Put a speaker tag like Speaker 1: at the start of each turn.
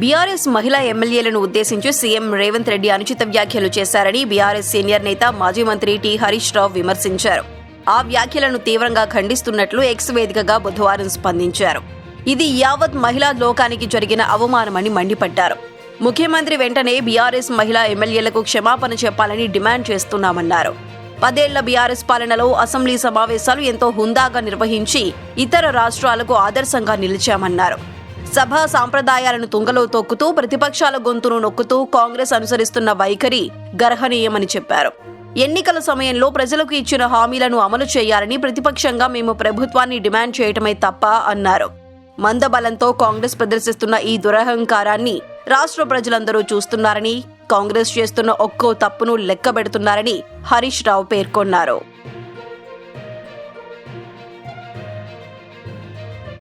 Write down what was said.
Speaker 1: BRS మహిళా ఎమ్మెల్యేలను ఉద్దేశించి సీఎం రేవంత్ రెడ్డి అనుచిత వ్యాఖ్యలు చేశారని బీఆర్ఎస్ సీనియర్ నేత మాజీ మంత్రి టి హరీష్ రావు విమర్శించారు. ఆ వ్యాఖ్యలను తీవ్రంగా ఖండిస్తున్నట్లు ఎక్స్ వేదికగా బుధవారం స్పందించారు. ఇది యావత్ మహిళా లోకానికి జరిగిన అవమానమని మండిపడ్డారు. ముఖ్యమంత్రి వెంటనే బీఆర్ఎస్ మహిళా ఎమ్మెల్యేలకు క్షమాపణ చెప్పాలని డిమాండ్ చేస్తున్నామన్నారు. పదేళ్ళ బీఆర్ఎస్ పాలనలో అసెంబ్లీ సమావేశాలు ఎంతో హుందాగా నిర్వహించి ఇతర రాష్ట్రాలకు ఆదర్శంగా నిలిచామన్నారు. సభా సాంప్రదాయాలను తుంగలో తొక్కుతూ ప్రతిపక్షాల గొంతును నొక్కుతూ కాంగ్రెస్ అనుసరిస్తున్న వైఖరి గర్హనీయమని చెప్పారు. ఎన్నికల సమయంలో ప్రజలకు ఇచ్చిన హామీలను అమలు చేయాలని ప్రతిపక్షంగా మేము ప్రభుత్వాన్ని డిమాండ్ చేయటమే తప్ప అన్నారు. మందబలంతో కాంగ్రెస్ ప్రదర్శిస్తున్న ఈ దురహంకారాన్ని రాష్ట్ర ప్రజలందరూ చూస్తున్నారని కాంగ్రెస్ చేస్తున్న ఒక్కో తప్పును లెక్కబెడుతున్నారని హరీష్ రావు పేర్కొన్నారు.